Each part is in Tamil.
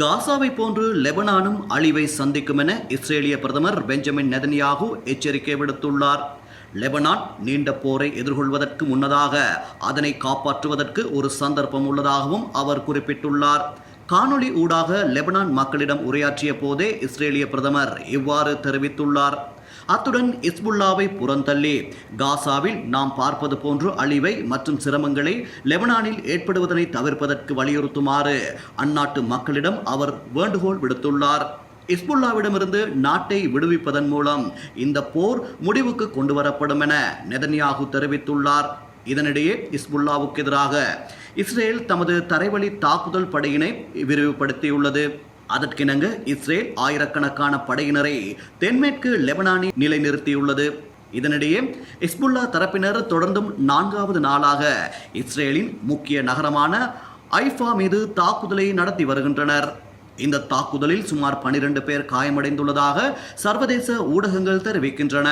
காசாவை போன்று லெபனானும் அழிவை சந்திக்கும் என இஸ்ரேலிய பிரதமர் பெஞ்சமின் நெதன்யாகு எச்சரிக்கை விடுத்துள்ளார். லெபனான் நீண்ட போரை எதிர்கொள்வதற்கு முன்னதாக அதனை காப்பாற்றுவதற்கு ஒரு சந்தர்ப்பம் உள்ளதாகவும் அவர் குறிப்பிட்டுள்ளார். காணொளி ஊடாக லெபனான் மக்களிடம் உரையாற்றிய போதே இஸ்ரேலிய பிரதமர் இவ்வாறு தெரிவித்துள்ளார். அத்துடன் இஸ்புல்லாவை புறந்தள்ளி. காசாவில் நாம் பார்ப்பது போன்று அழிவை மற்றும் சிரமங்களை லெபனானில் ஏற்படுவதனை தவிர்ப்பதற்கு வலியுறுத்துமாறு அந்நாட்டு மக்களிடம் அவர் வேண்டுகோள் விடுத்துள்ளார். இஸ்புல்லாவிடமிருந்து நாட்டை விடுவிப்பதன் மூலம் இந்த போர் முடிவுக்கு கொண்டு வரப்படும் என நெதன்யாகு தெரிவித்துள்ளார். இதனிடையே இஸ்புல்லாவுக்கு எதிராக இஸ்ரேல் தமது தரைவழி தாக்குதல் படையினை விரிவுபடுத்தியுள்ளது. அதற்கிணங்க இஸ்ரேல் ஆயிரக்கணக்கான படையினரை தென்மேற்கு லெபனானில் நிலைநிறுத்தியுள்ளது. இதனிடையே இஸ்புல்லா தரப்பினர் தொடர்ந்தும் நான்காவது நாளாக இஸ்ரேலின் முக்கிய நகரமான ஐஃபா மீது தாக்குதலை நடத்தி வருகின்றனர். இந்த தாக்குதலில் சுமார் 12 பேர் காயமடைந்துள்ளதாக சர்வதேச ஊடகங்கள் தெரிவிக்கின்றன.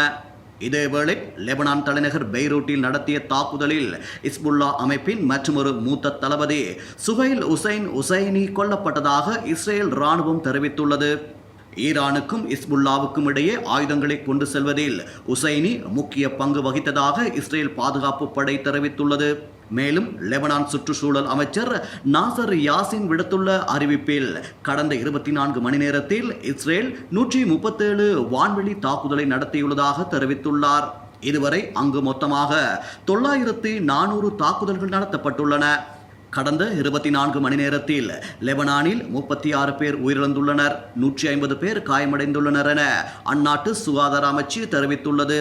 இதேவேளை லெபனான் தலைநகர் பெய்ரூட்டில் நடத்திய தாக்குதலில் இஸ்புல்லா அமைப்பின் மற்றொரு மூத்த தளபதி சுஹைல் உசைன் உசைனி கொல்லப்பட்டதாக இஸ்ரேல் ராணுவம் தெரிவித்துள்ளது. ஈரானுக்கும் இஸ்புல்லாவுக்கும் இடையே ஆயுதங்களை கொண்டு செல்வதில் உசைனி முக்கிய பங்கு வகித்ததாக இஸ்ரேல் பாதுகாப்பு படை தெரிவித்துள்ளது. மேலும் லெபனான் சுற்றுச்சூழல் அமைச்சர் நாசர் யாசின் விடுத்துள்ள அறிவிப்பில் கடந்த இருபத்தி நான்கு மணி நேரத்தில் இஸ்ரேல் நூற்றி முப்பத்தேழு வான்வெளி தாக்குதலை நடத்தியுள்ளதாக தெரிவித்துள்ளார். இதுவரை அங்கு மொத்தமாக தொள்ளாயிரத்தி நானூறு தாக்குதல்கள் நடத்தப்பட்டுள்ளன. கடந்த இருபத்தி நான்கு மணி நேரத்தில் லெபனானில் முப்பத்தி ஆறு பேர் உயிரிழந்துள்ளனர். நூற்றி ஐம்பது பேர் காயமடைந்துள்ளனர் என அந்நாட்டு சுகாதார அமைச்சு தெரிவித்துள்ளது.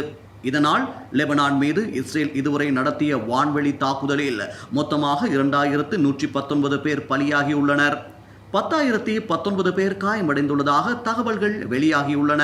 இதனால் லெபனான் மீது இஸ்ரேல் இதுவரை நடத்திய வான்வெளி தாக்குதலில் மொத்தமாக இரண்டாயிரத்து நூற்றி பத்தொன்பது பேர் பலியாகியுள்ளனர். பத்தாயிரத்தி பத்தொன்பது பேர் காயமடைந்துள்ளதாக தகவல்கள் வெளியாகியுள்ளன.